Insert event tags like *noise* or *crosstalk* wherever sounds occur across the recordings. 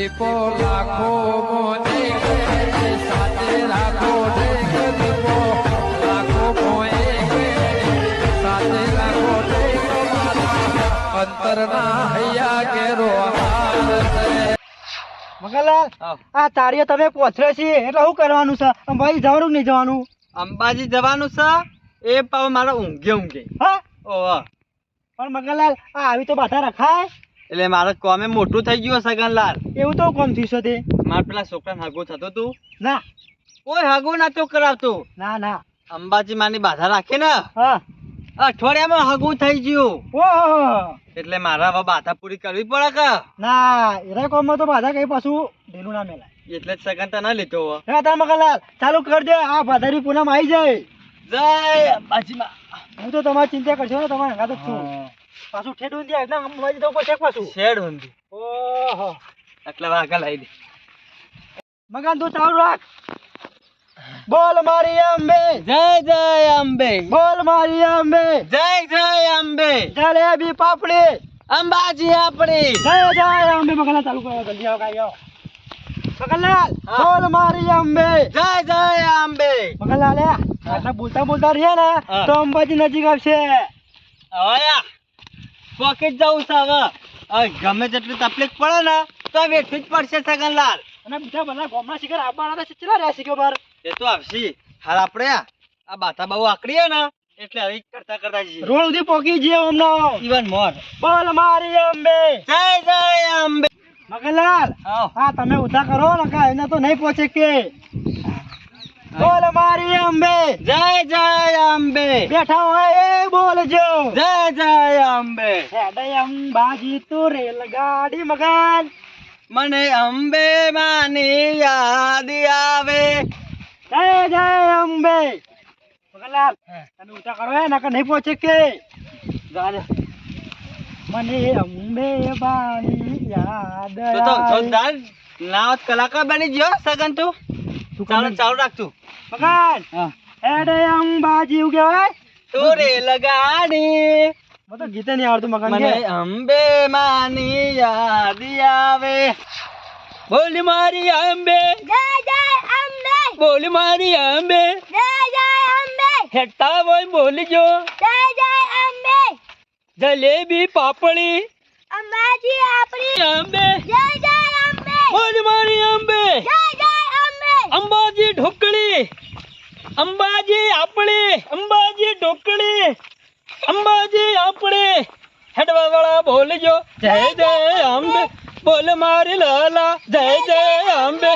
દીપો લાખો મોને સાથે રાખો દીપો લાખો મોએ સાથે રાખો અંતરના હૈયા કેરો હાર આ તારીઓ તમે પહોંચ્યો છે એટલે શું કરવાનું છે? અંબાજી જવાનું નહીં જવાનું? અંબાજી જવાનું છે એ પાવ મારા ઊંઘે ઊંઘે. હા? ઓહ પણ મગનલાલ આ આવી તો બાધા રખાય. એટલે મારે કોમે મોટું થઈ ગયું સગનલાલ એવું તો કોમ થયું તે? મારે પેલા છોકરાને હાગો થતો તું ના. કોઈ હાગો ના તો કરાવતો. ના ના. અંબાજી માની બાધા રાખે ને? હા. અઠવાડિયામાં હાગું થઈ ગયું. એટલે મારા હવે બાધા પૂરી કરવી પડે કે? ના એરા કોમમાં તો બાધા કઈ પાછું ઢીલું ના મેલાય. એટલે જ સગન તને લીધો હા. તાર મગનલાલ ચાલુ કર દે આ બાધારી પૂનમ આવી જાય. જય અંબાજીમાં. હું તો તમારી ચિંતા કરશો ને તમારે હંગાત જ છું. પાછું ઠેડું દે ના અંબાજી તો ઉપર ચેક પાછું. શેડ ઊંધી. ઓહો. એટલે વાઘા લાવી દે મગન તું ચાલુ રાખ. બોલ મારી અંબે. જય જય અંબે. બોલ મારી અંબે. જય જય અંબે. જલેબી પાપડી. અંબાજી આપણી જય જય અંબે. મગનલાલ ચાલુ કરો જલ્દી આવો કાઈ આવો. મગનલાલ બોલ મારી અંબે. જય જય અંબે. મગનલાલ આટલા બોલતા બોલતા રહીએ ને તો અંબાજી નજીક આવશે. હવે પોકેટ જવું છે હવે. ગમે તેટલી તકલીફ પડે ને તો વેઠવી જ પડશે સગનલાલ અને બીજા બધા ગોમના શિખર આવવાના તો ચેટલા રહ્યા શીખ્યો બાર? એ તો આવશે. હાલ આપણે આ બાથા બહુ આકડીએ ને એટલે હવે કરતા કરતા જઈએ. રોડ સુધી પોકી જઈએ હમણાં ઇવન મોર. બોલ મારી અંબે. જય જય અંબે. મગનલાલ હા. તમે ઉધા કરો ને એને તો નહીં પહોંચે કે. બોલ મારી અંબે. જય જય અંબે. બેઠા હોય એ બોલજો. જય જય અંબે. હેડે અંબાજી તું રેલગાડી મગન મને અંબે માની યાદ આવે. જય જય અંબે. મગનલાલ તને ઉધા કરો હે નકર નહીં પહોંચે કે. ગાલે મને અંબે બાની યાદ તું તો. જોરદાર નાવત કલાકાર બની ગયો સગન તું? તું ચાલો ચાલુ રાખતું મગન હા. હેડે અંબાજી એવું કહેવાય તું રે લગાડી. મને તો ગીતે નહીં આવડતું મગન મને. અંબે માની યાદ આવે. બોલ મારી અંબે. જય જય અંબે. બોલ મારી અંબે. જય જય અંબે. હેઠા હોય બોલજો. જય જય અંબે. જલેબી પાપડી. અંબાજી આપણી. અંબે. જય જય અંબે. બોલ મારી અંબે. જય અંબે અંબાજી ઢોકળી અંબાજી આપણી અંબાજી ઢોકળી અંબાજી આપણી. હેડવા વાળા બોલજો જય જય અંબે બોલ મારી લાલા જય જય અંબે.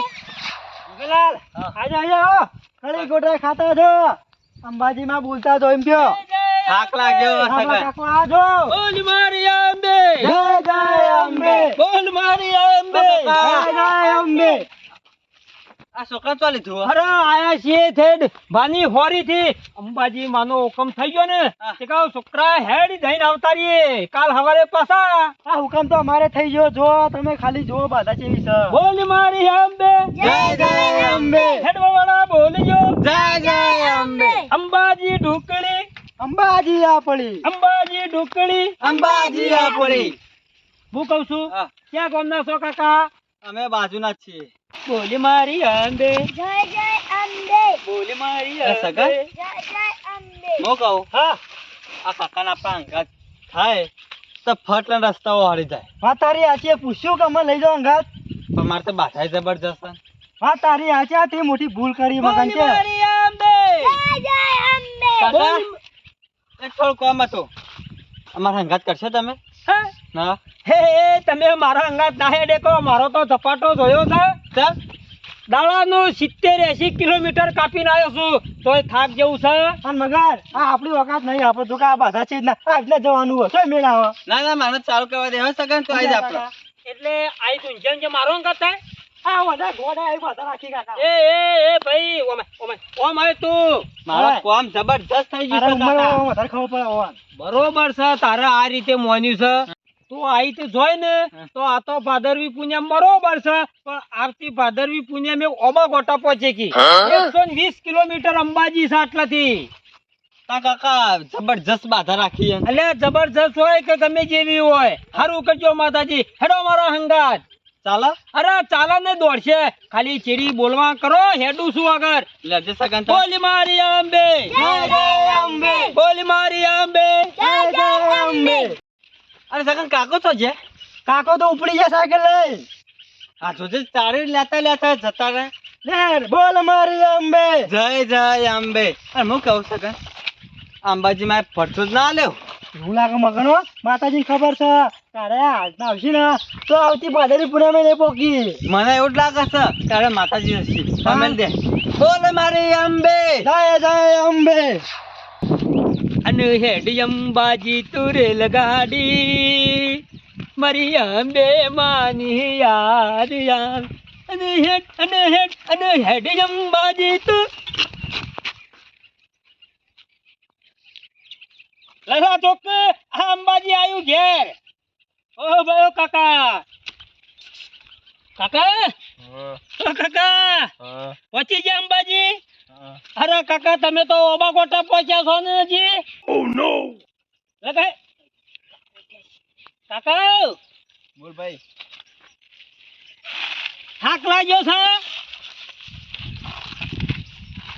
મગનલાલ આજે આયા કળી ગોટા ખાતા છો? અંબાજીમાં બોલતા તો એમ કયો? થાક લાગ્યો સગા બોલ મારી અંબે. જય જય અંબે. બોલ મારી અંબે. જય જય અંબે. આ છોકરા તો લીધું અરે આયા છીએ થેડ ભાની હોરી થી અંબાજી માનો હુકમ થઈ ગયો ને. તે કહું છોકરા હેડ જઈને આવતા રહીએ કાલ હવારે પાછા. આ હુકમ તો અમારે થઈ ગયો. જો તમે ખાલી જો બાધા ચેવી છે. બોલ મારી અંબે. જય જય અંબે. હેડવા વાળા બોલજો જય જય અંબે. અંબાજી ઢોકળી અંબાજી આપણી અંબાજી ઢોકળી અંબાજી આપણી હું કહું છું ક્યાં ગામના છો કાકા? અમે બાજુના જ છીએ. બોલી મારી અંબે. જય જય અંબે. બોલી મારી અંબે. જય જય અંબે. મો કહો. હા. આ કાકાના અંગાત થાય તો ફટલા રસ્તાઓ હારી જાય. વાત તારી આચે પૂછ્યું કે અમે લઈ જાવ અંગાત? પણ મારે તો બાધાય જબરજસ્ત છે. તારી આચી આ તે મોટી ભૂલ કરી મગન છે. જય જય અંબે. કાકા એક થોડું કામ હતું? અમારા અંગાત કરશો તમે? હા? ના? હે તમે મારા અંગાત ના હે ડેકો મારો તો ઝપાટો જોયો છે. ચાલ. દાડાનું સિત્તેર એસી કિલોમીટર કાપીને આવ્યો છું. તોય થાક જેવું છે. અને મગર આ આપણી વખત નહીં આપણે તો કે આ બાધા છે ના. એટલે જવાનું હોય તોય મેળ ના ના મારે ચાલુ કરવા દે. સગન તો આવી જ આપણે એટલે આઈ તું જેમ જે મારો અંગાત થાય. આ બધા ઘોડા આવી બધા રાખી કાકા. એ એ એ ભાઈ ઓમે ઓમે ઓમ આવે તું. મારા કોમ જબરજસ્ત થઈ ગયું છે કાકા. વધારે ખબર પડે બરોબર છે તારે આ રીતે મોન્યું છે. તું આઈ તો જોઈ ને તો આ તો ભાદરવી પૂનમ બરોબર છે પણ આવતી ભાદરવી પૂનમ એ ઓબા ગોટા પહોંચે કી એકસો વીસ કિલોમીટર અંબાજી છે આટલાથી. કાકા જબરજસ્ત બાધા રાખી એટલે જબરજસ્ત હોય કે ગમે જેવી હોય સારું કરજો માતાજી. હેડો મારો હંગાત. ચાલો. અરે ચાલો ને દોડશે. ખાલી ચીડી બોલવા કરો હેડું શું આગળ. લેજે સગન બોલી મારી આંબે જય જય અંબે. બોલી મારી આંબે જય જય અંબે. અરે સગન કાકો તો છે. કાકો તો ઉપડી જાય સાયકલ લઈ. આ જોજે તારી લેતા લેતા જતા રહે બોલ મારી અંબે. જય જય અંબે. અરે હું કહું સગન અંબાજી માં પડતો જ ના લેવ. એવું લાગે મગનો માતાજી ખબર છે. તારે આજના આવશે ને તો આવતી પાદરી પૂનમે નહીં પોકી મને એવું જ લાગે છે તારે માતાજી હશે. દે. બોલ મારી અંબે. જય જય અંબે. અને હેડ અંબાજી તુરે લગાડી. મારી અંબે માની યાર યાર અને હેડ અને હેડ અને હેડ અંબાજી તુ લસા ચોક આ અંબાજી આવ્યું ઘેર. ઓ ભાઈ કાકા. કાકા? કાકા. પહોંચી ગયા અંબાજી? અરે કાકા તમે તો ઓબા ગોટા પહોંચ્યા છો ને હજી? ઓ નો કાકા બોલ ભાઈ હાક લાગ્યો છે?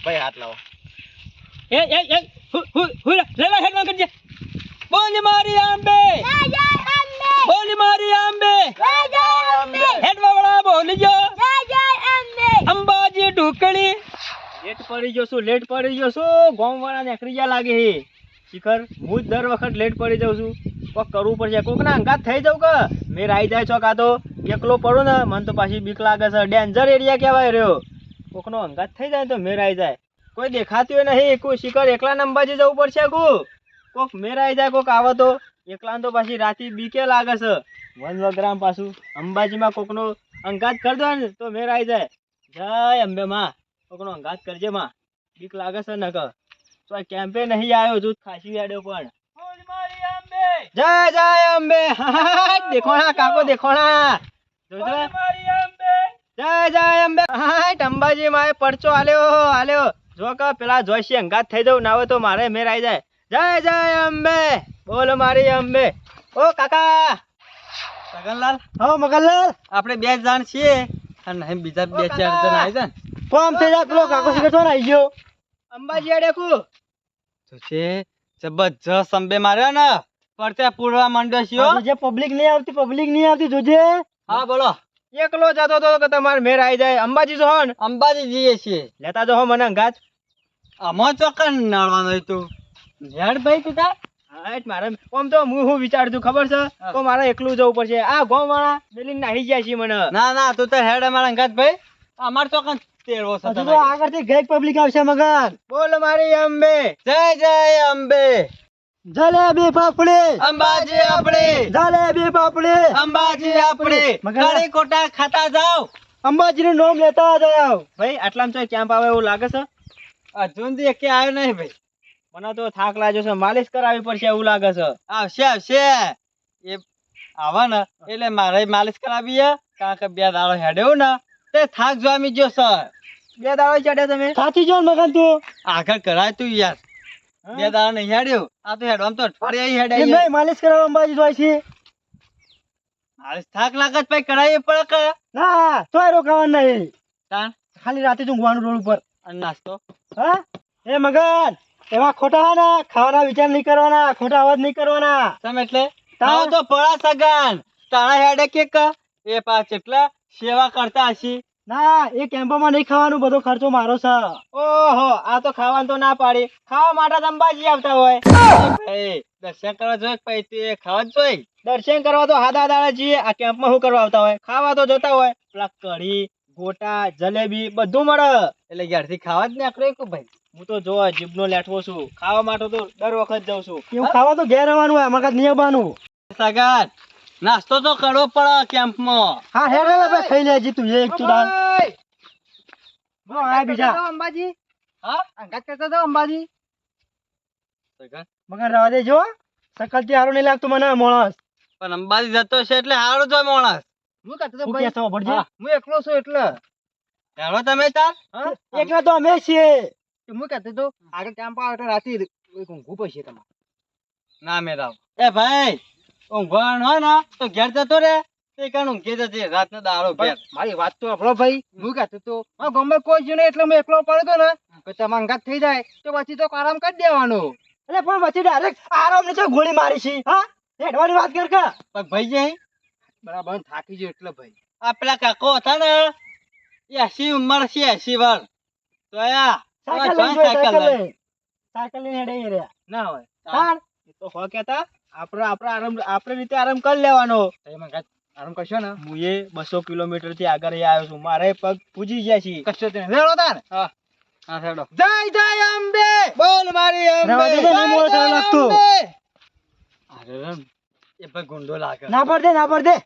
ભાઈ હાથ લાવો. એ એ એ હુ હુ હુ લે લે હેડ કરજે. બોલી મારી આંબે. જય જય અંબે બોલી મારી આંબે. જય જય અંબે હેડ વાળા બોલી જો જય જય અંબે અંબાજી ઢુકડી લેટ પડી છું, લેટ પડી ગયો છું. ગોમ વાળા નીકળી ગયા લાગે હે. શિખર, હું જ દર વખત લેટ પડી જાઉં છું. કોક કરવું પડશે. કોક ના અંગાત થઈ જાઉં કે? મેં આવી જાય છો કાં તો? એકલો પડો ને, મને તો પાછી બીક લાગે છે. ડેન્જર એરિયા કહેવાય રહ્યો. કોકનો અંગાત થઈ જાય તો મેં રાઈ જાય. કોઈ દેખાતું હોય નહીં. કોઈ શિખર એકલા નંબાજી જવું પડશે કુ કોક મેં રાઈ જાય, કોક આવે તો. એકલા તો પાછી રાતી બીકે લાગે છે. વન વગ્રામ પાછું અંબાજીમાં કોકનો અંગાત કરી દો ને, તો મેં રાઈ જાય. જય અંબે માં. કોકનો અંગાત કરજે માં. બીક લાગે છે ને કર તો આ કેમ્પે નહીં આવ્યો જૂથ ખાસી આડ્યો પણ. જય જય અંબે *laughs* દેખોણા કાકો દેખોણા. જોજો જય જય અંબે હાટ અંબાજી માં પડચો આલ્યો આલ્યો. જો કે પેલા જોઈશી અંગાત થઈ જવું ના હોય તો મારે મેર આવી જાય. જય જય અંબે બોલ મારી અંબે ઓ કાકા. મગનલાલ? હો મગનલાલ. આપણે બે જણ છીએ. અને બીજા બે ચાર જણ આવી જાય ફોર્મ થઈ જાય પેલો કાકો શીખે તો આવી ગયો. અંબાજી આડે કુ તો છે જબરજસ્ત અંબે માર્યો ને. પડતે પૂરવા માંડ્યો છો જે પબ્લિક નહીં આવતી પબ્લિક નહીં આવતી જોજે. હા બોલો. એકલો જતો તો કે તમારે મેર આવી જાય. અંબાજી જો ને. અંબાજી જઈએ છીએ. લેતા જો મને અંગાત. આમાં ચોકન નડવાનું તું. હેડ ભાઈ તું હા મારે આમ તો હું હું વિચારું છું ખબર છે? તો મારે એકલું જવું પડશે. આ ગામ વાળા મેલીને નાહી ગયા છે મને. ના ના તું તો હેડ અમારા અંગાત ભાઈ. અમાર ચોકન તેરવો છે હજુ તો આગળથી ગઈક પબ્લિક આવશે મગર. બોલ મારી અંબે. જય જય અંબે. જલેબી ફાફડી અંબાજી આપણે. જલેબી ફાફડી અંબાજી આપણે. મગર. કડી કોટા ખાતા જાવ અંબાજીનું નામ લેતા જાવ ભાઈ આટલામાં તો કેમ્પ આવે એવું લાગે છે? સુધી એકે આવ્યો નહીં ભાઈ? મને તો થાક લાગ્યો છે. માલિશ કરાવી પડશે એવું લાગે છે. આવશે આવશે. એ આવે ને. એટલે મારે માલિશ કરાવી છે. કારણ કે બે દાડો હેડ્યો ને. તે થાક જોમી ગયો સર બે દાડા ચડ્યા તમે? સાચી જો મગન તું? આગળ કરાય તું યાર. બે દાડા નહીં હેડ્યો. આ તો હેડવા તો અઠવાડિયા એમ હેડાય નહીં માલિશ કરાવવા અંબાજી જોઈ છે. માલિશ થાક લાગે છે ભાઈ કરાવી પડે ના તોય રોકાવાનું નહીં. તાણ? ખાલી રાતે ઊંઘવાનું રોડ ઉપર. અને નાસ્તો? હા? એ મગન એવા ખોટા હા ના ખાવાના વિચાર નહીં કરવાના ખોટા અવાજ નહીં કરવાના. તમે એટલે? તાવ તો પડા સગન. તારા હેડે કે? એ પાછ એટલા સેવા કરતા હશી. ના એ કેમ્પોમાં નહીં ખાવાનું બધો ખર્ચો મારો છે. ઓહો આ તો ખાવાનું તો ના પાડી. ખાવા માટે અંબાજી આવતા હોય. દર્શન કરવા જોઈએ પછી ખાવા જ દર્શન કરવા તો હાદા દાડા જઈએ આ કેમ્પમાં શું કરવા આવતા હોય? ખાવા તો જોતા હોય. પેલા કઢી ગોટા જલેબી બધું મળે. એટલે ઘરથી ખાવા જ ને કે ભાઈ? હું તો જોવા જીભનો લેઠવો છું. ખાવા માટે તો દર વખત જાઉં છું. એવું ખાવા તો ઘેર આવવાનું હોય નહીં આવવાનું. સગન નાસ્તો તો કરવો પડે કેમ્પમાં. હા હેડ ભાઈ ખાઈ લેજી તું એક ચૂડા બો આ બીજા. અંબાજી. હા? અંગાત કરતા તો અંબાજી. મગર રવા દેજો સકલથી હારું નહીં લાગતું મને માણસ. પણ અંબાજી જતો છે એટલે હારો જોય માણસ. હું કહેતો તો ભાઈ હા, હું એકલો છું એટલે. હેડો તમે તાર. એકલા તો અમે છીએ. હું કહેતો તો આગળ કેમ્પ આવે એટલે રાતે ઊંઘું પડશે તમારે. ના મેરાવ. એ ભાઈ ઊંઘવાનું હોય ને તો ઘેર જતો રે તે કાણ ઊંઘી જજે રાતનો દાડો ઘેર. મારી વાત તો આપણો ભાઈ. હું કહેતો તો આ ગમે કોઈ જ નહીં એટલે હું એકલો પડ્યો ને કે તમે થઈ જાય. તો પછી તો આરામ કરી દેવાનો. એટલે પણ પછી ડાયરેક્ટ આરામ ને તો ગોળી મારી છે? હા? હેડવાની વાત કર કા. પણ ભાઈ જઈ બરાબર થાકી ગયો એટલે ભાઈ. આ પેલા કાકો હતા ને એ એસી ઉંમર છે એસી વાર. તો સાયકલ લઈને સાયકલ સાયકલ લઈને. લઈને સાયકલ લઈને હેડે રહ્યા. ના હોય. તો હો કેતા આપણે આપણે આરામ આપણે રીતે આરામ કરી લેવાનો. આરામ કરશો ને? હું એ બસો કિલોમીટરથી આગળ આવ્યો છું. મારે પગ પૂજી ગયા છે કશો તે લેડો તાર. હા. હા જય જય અંબે! બોલ મારી અંબે. નહીં મોડો લાગતો. અરે એ ભાઈ ગુંડો લાગે. ના પડ દે ના પડ દે.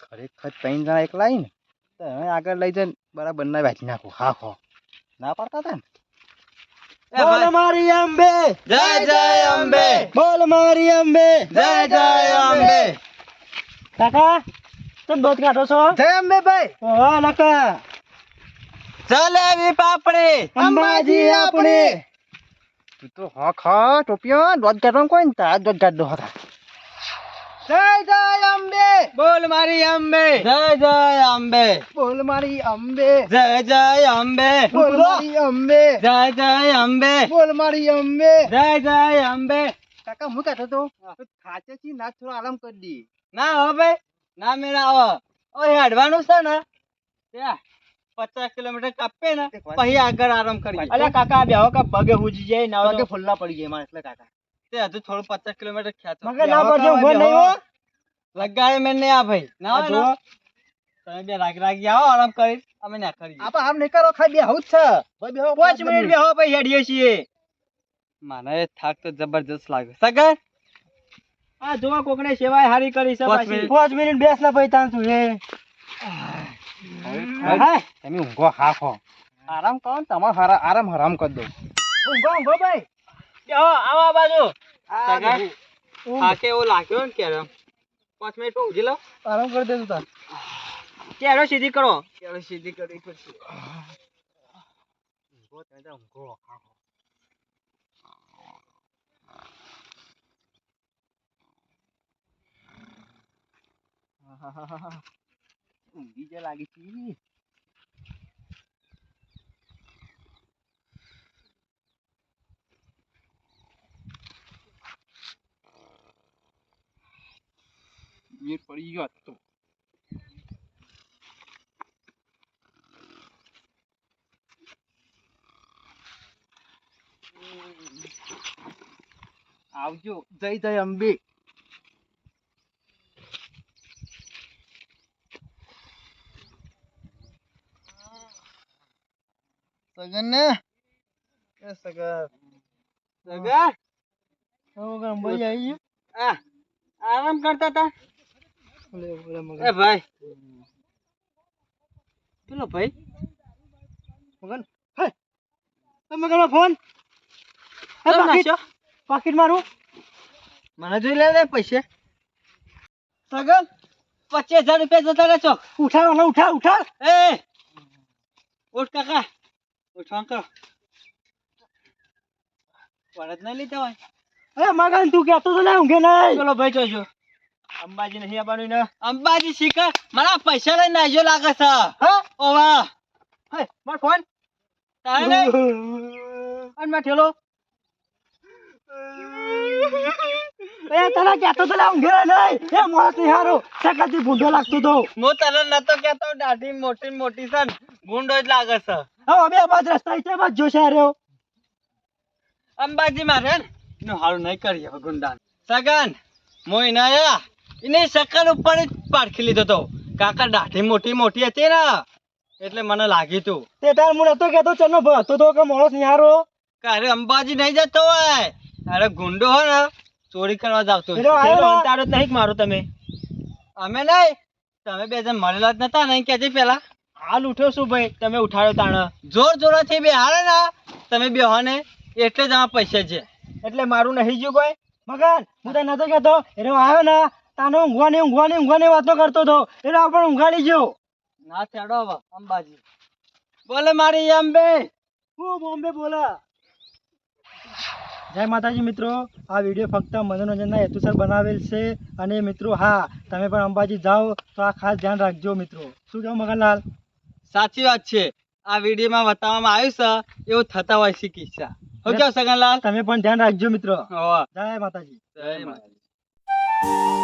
ખરેખર ત્રણ જણા એકલા આઈ ને તો હવે આગળ લઈ જઈને બરાબર ના વાંચી નાખું. હા હો. ના પાડતા હતા ને? ભાઈ, મારી અંબે. જય જય અંબે. બોલ મારી અંબે. જય જય અંબે. કાકા તમે દોત કાઢો છો? જય અંબે ભાઈ. ઓહો નકા જલેબી પાપડી. અંબાજી આપણે. તું તો હા ખા ટોપિયા દોત કાઢો કોઈ ને તાર દોત કાઢ દો હતા. જય જય અંબે. બોલ મારી અંબે. જય જય અંબે. બોલ મારી અંબે. જય જય અંબે. બોલ મારી અંબે. જય જય અંબે. બોલ મારી અંબે. જય જય અંબે. કાકા હું કહેતો તો ખાચે થી ના થોડો આરામ કરી દી ના હવે ના મેળા આવો ઓ હેડવાનું છે ને? ત્યાં પચાસ કિલોમીટર કાપે ને પછી આગળ આરામ કરીએ. અલ્યા કાકા બેહો કા પગે હુજી જાય ના પગે ફુલ્લા પડી જાય મારે એટલે કાકા. તે હજુ થોડું પચાસ કિલોમીટર ખેંચો. મગર ના પડજો ઊભો નહીં હો. લગાડે મેં નહીં આ ભાઈ. ના. ને, તમે બે રાગ રાગી આવો આરામ કરી અમે ના કરીએ. આપણે આમ નહીં કરો ખાઈ બેહુ જ છે. ભાઈ પાંચ મિનિટ બેહો પછી હેડીએ છીએ. મને થાક તો જબરજસ્ત લાગે. સગર આ જોવા કોકને સેવાય હારી કરી છે પાછી. મિનિટ. પાંચ મિનિટ બેસ ના ભાઈ તાન તું એ તમે ઊંઘો હાફો આરામ કરો ને તમારે હારા આરામ હરામ કરી દો ઊંઘો ઊંઘો ભાઈ. આવો આ બાજુ. સગા? થાક એવો લાગ્યો ને ક્યારે? પાંચ મિનિટ ઊંઘી લો આરામ કરી દે તું તાર. કેરો સીધી કરો? ક્યારે સીધી કરી પછી ઊંઘો તમે તાર ઊંઘો ઊંઘી જે લાગી છે મીર પડી ગયો હતો આવજો જય જય અંબે સગન ને એ સગન સગા સગન અંબાઈ આવી આરામ કરતા હતા એ ભાઈ. પેલો ભાઈ. મગન. હે. એ મગનનો ફોન. હે પાકીટ? પાકીટ મારું. મને જોઈ લે લે પૈસે. સગન પચીસ હજાર રૂપિયા જતા રહેશો ઉઠાવ ને ઉઠા ઉઠાવ. એ ઉઠ કાકા. ઉઠવા કરો. વરદ નહીં લીધા હોય. એ મગન તું કહેતો તો ને ઊંઘે નહીં. પેલો ભાઈ જોજો. અંબાજી નહીં આવવાનું ને અંબાજી શીખર મારા પૈસા લઈને આવજો લાગે છે. હા? ઓવા. હે માર ફોન. તારે નહીં? અનમાં ઠેલો. એ તને કહેતો તો ને ઘેર નહીં. એ મોત હારો સકાતી ભૂંડો લાગતો તો. હું તને નતો કેતો દાઢી મોટી મોટી છે ને. ગુંડો જ લાગે છે. હવે બે બાજ રસ્તા છે બાદ જોશે રહ્યો અંબાજી મારે ને. હારું નહીં કરીએ ગુંડા સગન મોઈ ના એની સકલ ઉપર જ પારખી લીધો તો. કાકા દાઢી મોટી મોટી હતી ને. એટલે મને લાગ્યું તું. તે તાર હું નતો કેતો ચનો ભતો તો કે મોણસ નિહારો અરે અંબાજી નહીં જતો હોય. અરે ગુંડો હો ને ચોરી કરવા જાવતો જ નહીં મારો તમે? અમે નહીં. તમે બે જણ મળેલા જ નતા નહીં કે પેલા? હાલ ઉઠ્યો શું ભાઈ તમે ઉઠાડ્યો તાણ. જોર જોરાથી બે હારે ને તમે બે ને એટલે જ આમાં પૈસા છે. એટલે મારું નહીં જ્યું કોઈ? મગન હું તને નતો કેતો એનો આવ્યો ને તાનો ઊંઘવાની ઊંઘવાની ઊંઘવાની વાતો કરતો હતો. એટલે આપણે ઊંઘાડી ગયો. ના ચડો હવે અંબાજી. બોલે મારી અંબે. હું બોમ્બે બોલા. જય માતાજી મિત્રો આ વીડિયો ફક્ત મનોરંજનના હેતુસર બનાવેલ છે અને મિત્રો હા તમે પણ અંબાજી જાઓ તો આ ખાસ ધ્યાન રાખજો મિત્રો. શું કહો મગનલાલ? સાચી વાત છે. આ વિડીયોમાં બતાવવામાં આવ્યું છે એવું થતા હોય છે કિસ્સા. હું કહો સગનલાલ તમે પણ ધ્યાન રાખજો મિત્રો. જય માતાજી. જય માતાજી.